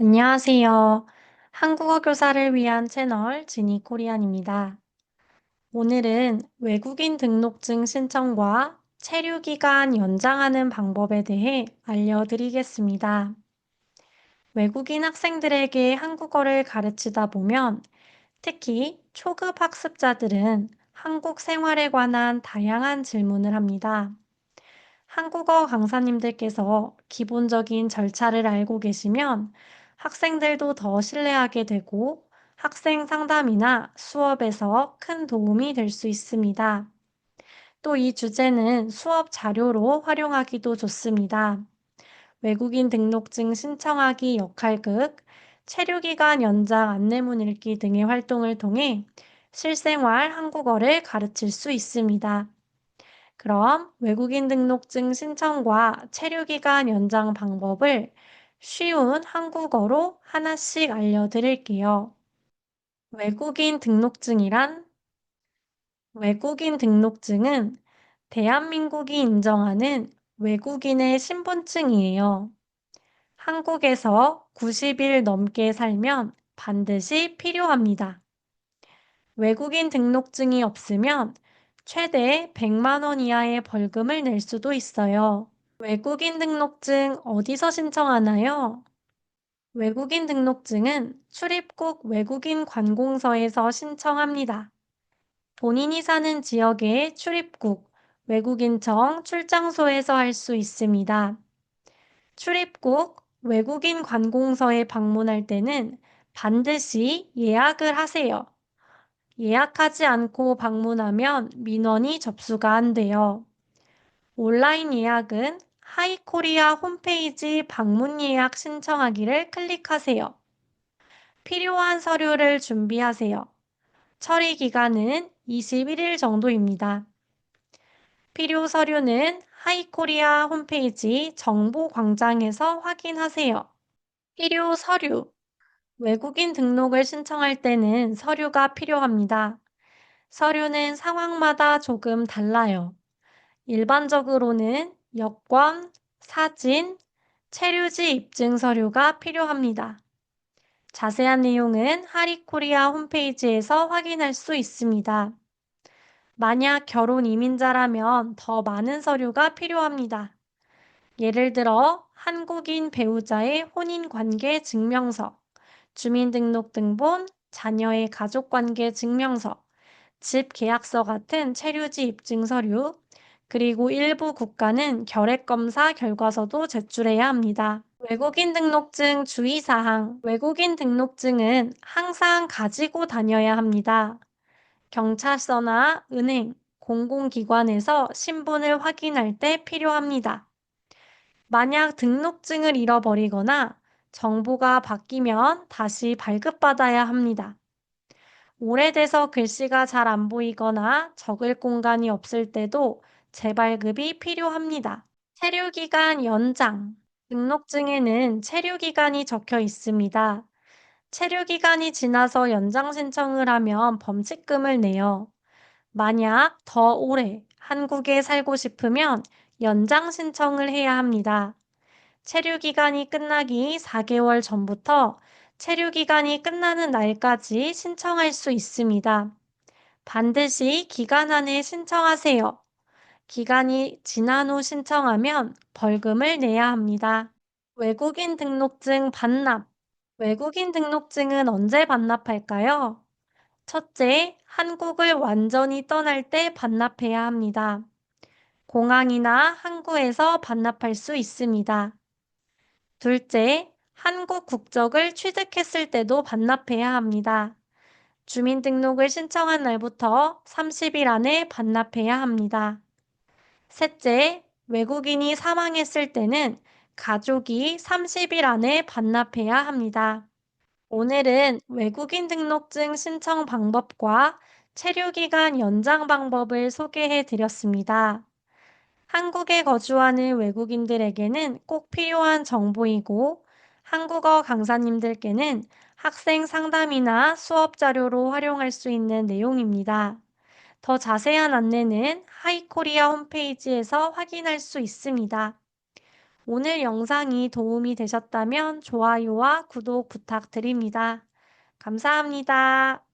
안녕하세요. 한국어 교사를 위한 채널 지니 코리안입니다. 오늘은 외국인 등록증 신청과 체류 기간 연장하는 방법에 대해 알려드리겠습니다. 외국인 학생들에게 한국어를 가르치다 보면 특히 초급 학습자들은 한국 생활에 관한 다양한 질문을 합니다. 한국어 강사님들께서 기본적인 절차를 알고 계시면 학생들도 더 신뢰하게 되고 학생 상담이나 수업에서 큰 도움이 될 수 있습니다. 또 이 주제는 수업 자료로 활용하기도 좋습니다. 외국인 등록증 신청하기 역할극, 체류기간 연장 안내문 읽기 등의 활동을 통해 실생활 한국어를 가르칠 수 있습니다. 그럼 외국인 등록증 신청과 체류기간 연장 방법을 쉬운 한국어로 하나씩 알려드릴게요. 외국인 등록증이란 외국인 등록증은 대한민국이 인정하는 외국인의 신분증이에요. 한국에서 90일 넘게 살면 반드시 필요합니다. 외국인 등록증이 없으면 최대 100만 원 이하의 벌금을 낼 수도 있어요. 외국인 등록증 어디서 신청하나요? 외국인 등록증은 출입국 외국인 관공서에서 신청합니다. 본인이 사는 지역의 출입국 외국인청 출장소에서 할 수 있습니다. 출입국 외국인 관공서에 방문할 때는 반드시 예약을 하세요. 예약하지 않고 방문하면 민원이 접수가 안 돼요. 온라인 예약은 하이코리아 홈페이지 방문 예약 신청하기를 클릭하세요. 필요한 서류를 준비하세요. 처리 기간은 21일 정도입니다. 필요 서류는 하이코리아 홈페이지 정보 광장에서 확인하세요. 필요 서류 외국인 등록을 신청할 때는 서류가 필요합니다. 서류는 상황마다 조금 달라요. 일반적으로는 여권, 사진, 체류지 입증 서류가 필요합니다. 자세한 내용은 하리코리아 홈페이지에서 확인할 수 있습니다. 만약 결혼 이민자라면 더 많은 서류가 필요합니다. 예를 들어 한국인 배우자의 혼인관계 증명서, 주민등록등본, 자녀의 가족관계 증명서, 집 계약서 같은 체류지 입증 서류, 그리고 일부 국가는 결핵검사 결과서도 제출해야 합니다. 외국인 등록증 주의사항. 외국인 등록증은 항상 가지고 다녀야 합니다. 경찰서나 은행, 공공기관에서 신분을 확인할 때 필요합니다. 만약 등록증을 잃어버리거나 정보가 바뀌면 다시 발급받아야 합니다. 오래돼서 글씨가 잘 안 보이거나 적을 공간이 없을 때도 재발급이 필요합니다. 체류기간 연장. 등록증에는 체류기간이 적혀 있습니다. 체류기간이 지나서 연장 신청을 하면 범칙금을 내요. 만약 더 오래 한국에 살고 싶으면 연장 신청을 해야 합니다. 체류 기간이 끝나기 4개월 전부터 체류 기간이 끝나는 날까지 신청할 수 있습니다. 반드시 기간 안에 신청하세요. 기간이 지난 후 신청하면 벌금을 내야 합니다. 외국인 등록증 반납. 외국인 등록증은 언제 반납할까요? 첫째, 한국을 완전히 떠날 때 반납해야 합니다. 공항이나 항구에서 반납할 수 있습니다. 둘째, 한국 국적을 취득했을 때도 반납해야 합니다. 주민등록을 신청한 날부터 30일 안에 반납해야 합니다. 셋째, 외국인이 사망했을 때는 가족이 30일 안에 반납해야 합니다. 오늘은 외국인 등록증 신청 방법과 체류 기간 연장 방법을 소개해 드렸습니다. 한국에 거주하는 외국인들에게는 꼭 필요한 정보이고 한국어 강사님들께는 학생 상담이나 수업 자료로 활용할 수 있는 내용입니다. 더 자세한 안내는 하이코리아 홈페이지에서 확인할 수 있습니다. 오늘 영상이 도움이 되셨다면 좋아요와 구독 부탁드립니다. 감사합니다.